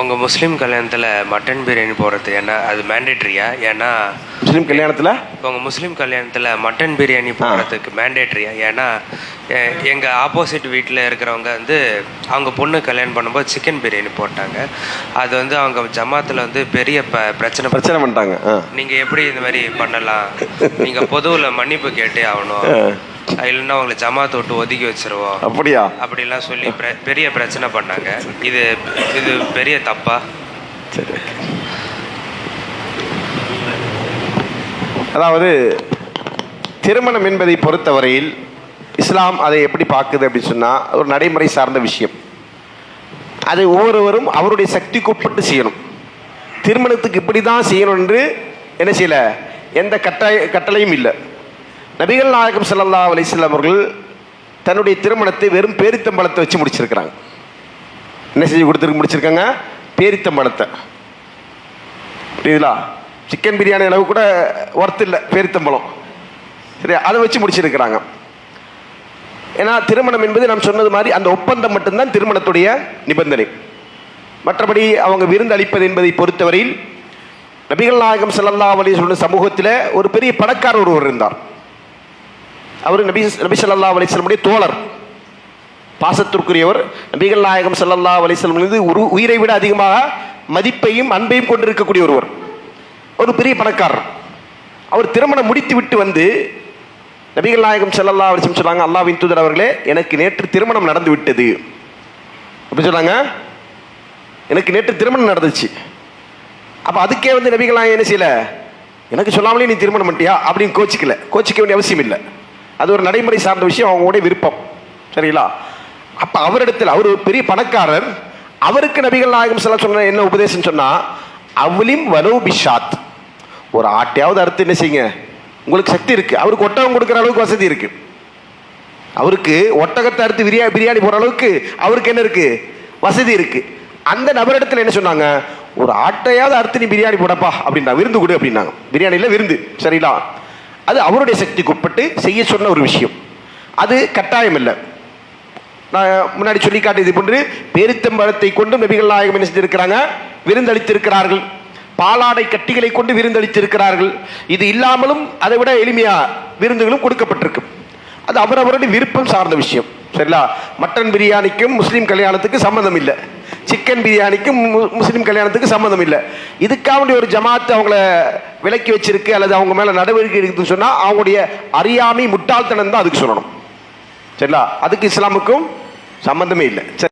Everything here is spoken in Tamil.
உங்கள் முஸ்லீம் கல்யாணத்தில் மட்டன் பிரியாணி போடுறது ஏன்னா அது மேண்டேட்ரியா ஏன்னா முஸ்லீம் கல்யாணத்தில்? உங்கள் முஸ்லீம் கல்யாணத்தில் மட்டன் பிரியாணி போடுறதுக்கு மேண்டேட்ரியா ஏன்னா எங்கள் ஆப்போசிட் வீட்டில் இருக்கிறவங்க வந்து அவங்க பொண்ணு கல்யாணம் பண்ணும்போது சிக்கன் பிரியாணி போட்டாங்க. அது வந்து அவங்க ஜமாத்தில் வந்து பெரிய ப பிரச்சனை பிரச்சனை பண்ணிட்டாங்க. நீங்கள் எப்படி இந்த மாதிரி பண்ணலாம்? நீங்கள் பொதுவில் மன்னிப்பு கேட்டே ஆகணும். இல்லைன்னா உங்களை ஜமாத்தை விட்டு ஒதுக்கி வச்சிருவோம். அப்படியா? அப்படிலாம் சொல்லி பிர- பெரிய பிரச்சனை பண்ணாங்க. இது இது பெரிய தப்பா? சரி அதாவது திருமணம் என்பதை பொறுத்தவரையில் இஸ்லாம் அதை எப்படி பார்க்குது அப்படின்னு சொன்னால் ஒரு நடைமுறை சார்ந்த விஷயம். அதை ஒவ்வொருவரும் அவருடைய சக்திக்கு உட்பட்டு செய்யணும். திருமணத்துக்கு இப்படி தான் செய்யணும் என்று என்ன செய்யல? எந்த கட்டாய கட்டளையும் இல்லை. நபிகள் நாயகம் செல்லல்லா அலிஸ்லாம் அவர்கள் தன்னுடைய திருமணத்தை வெறும் பேரித்தம்பழத்தை வச்சு முடிச்சிருக்கிறாங்க. என்ன செஞ்சு கொடுத்துருக்கு முடிச்சிருக்காங்க? பேரித்தம்பழத்தை புரியுதுங்களா சிக்கன் பிரியாணி அளவு கூட ஒர்த்து இல்லை பேரித்தம்பழம் சரி அதை வச்சு முடிச்சிருக்கிறாங்க. ஏன்னா திருமணம் என்பது நாம் சொன்னது மாதிரி அந்த ஒப்பந்தம் மட்டும்தான் திருமணத்துடைய நிபந்தனை. மற்றபடி அவங்க விருந்து அளிப்பது என்பதை பொறுத்தவரையில் நபிகள் நாயகம் செல்லல்லா அலைஹி சொன்ன சமூகத்தில் ஒரு பெரிய பணக்காரர் ஒருவர் இருந்தார். அவர் நபி நபி சல்லா அலிஸ்லமுடைய தோழர். பாசத்திற்குரியவர். நபிகள் நாயகம் ஸல்லல்லாஹு அலைஹி ஒரு உயிரை விட அதிகமாக மதிப்பையும் அன்பையும் கொண்டிருக்கக்கூடிய ஒருவர். ஒரு பெரிய பணக்காரர். அவர் திருமணம் முடித்து விட்டு வந்து நபிகள் நாயகம் செல்லல்லா அலைஹி சொன்னாங்க அல்லாஹ்வின் தூதர் அவர்களே எனக்கு நேற்று திருமணம் நடந்து விட்டது. எப்படி சொன்னாங்க எனக்கு நேற்று திருமணம் நடந்துச்சு. அப்போ அதுக்கே வந்து நபிகள் நாயகம் என்ன செய்யலை எனக்கு சொல்லாமலே நீ திருமணம் பண்ணிட்டியா? அப்படின்னு கோச்சிக்கல. கோச்சிக்க வேண்டிய அவசியம் இல்லை. அது ஒரு நடைமுறை சார்ந்த விஷயம் அவங்களுடைய விருப்பம். சரிங்களா? அப்போ அவரிடத்தில் அவர் ஒரு பெரிய பணக்காரர் அவருக்கு நபிகள் நாயகம் செல்ல சொன்ன என்ன உபதேசம் சொன்னா அவலிம் வலோ பிஷாத். ஒரு ஆட்டையாவது அறுத்து என்ன செய்யுங்க? உங்களுக்கு சக்தி இருக்கு. அவருக்கு ஒட்டகம் கொடுக்குற அளவுக்கு வசதி இருக்கு. அவருக்கு ஒட்டகத்தை அறுத்து பிரியா பிரியாணி போடுற அளவுக்கு அவருக்கு என்ன இருக்கு? வசதி இருக்கு. அந்த நபரிடத்தில் என்ன சொன்னாங்க? ஒரு ஆட்டையாவது அறுத்து நீ பிரியாணி போடப்பா அப்படின்னா விருந்து கொடு அப்படின்னாங்க. பிரியாணியில் விருந்து. சரிங்களா? அது அவருடைய சக்திக்கு உட்பட்டு செய்ய சொன்ன ஒரு விஷயம். அது கட்டாயம் இல்லை நான் முன்னாடி சொல்லி காட்டியது போன்று பேரித்தம்பழத்தை கொண்டு நபிகள் நாயகம் என்ன செஞ்சிருக்கிறாங்க? விருந்தளித்திருக்கிறார்கள். பாலாடை கட்டிகளை கொண்டு விருந்தளித்திருக்கிறார்கள். இது இல்லாமலும் அதை விட எளிமையா விருந்துகளும் கொடுக்கப்பட்டிருக்கு. அது அவரவருடைய விருப்பம் சார்ந்த விஷயம். சரிங்களா? மட்டன் பிரியாணிக்கும் முஸ்லீம் கல்யாணத்துக்கு சம்மந்தம் இல்லை. சிக்கன் பிரியாணிக்கும் முஸ்லீம் கல்யாணத்துக்கு சம்மந்தம் இல்லை இதுக்காக வேண்டிய ஒரு ஜமாத்து அவங்கள விலக்கி வச்சிருக்கு அல்லது அவங்க மேல நடவடிக்கை எடுக்குதுன்னு சொன்னா அவங்களுடைய அறியாமை முட்டாள்தனம் தான் அதுக்கு சொல்லணும். சரிங்களா? அதுக்கு இஸ்லாமுக்கும் சம்மந்தமே இல்லை. சரி.